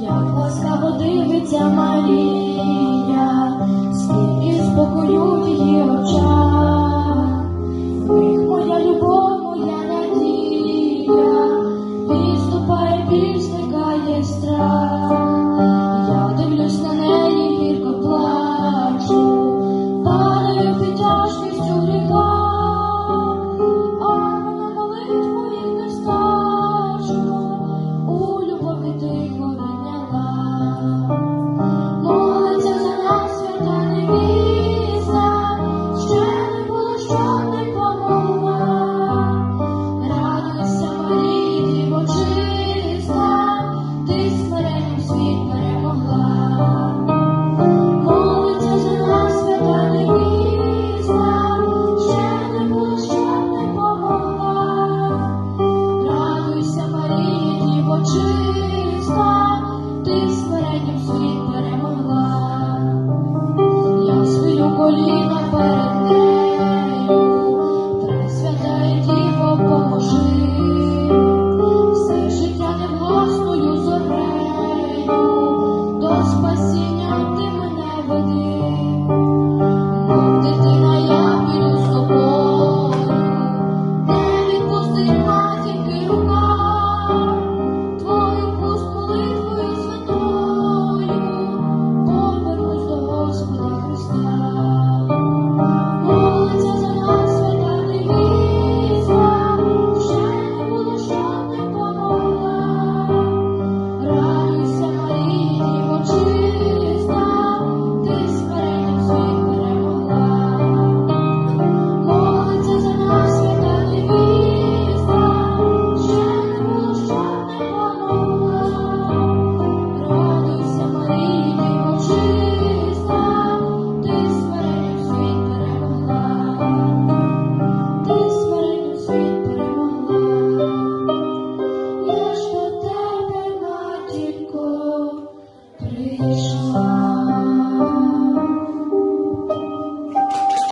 як ласкаво дивиться Марія, Jesus.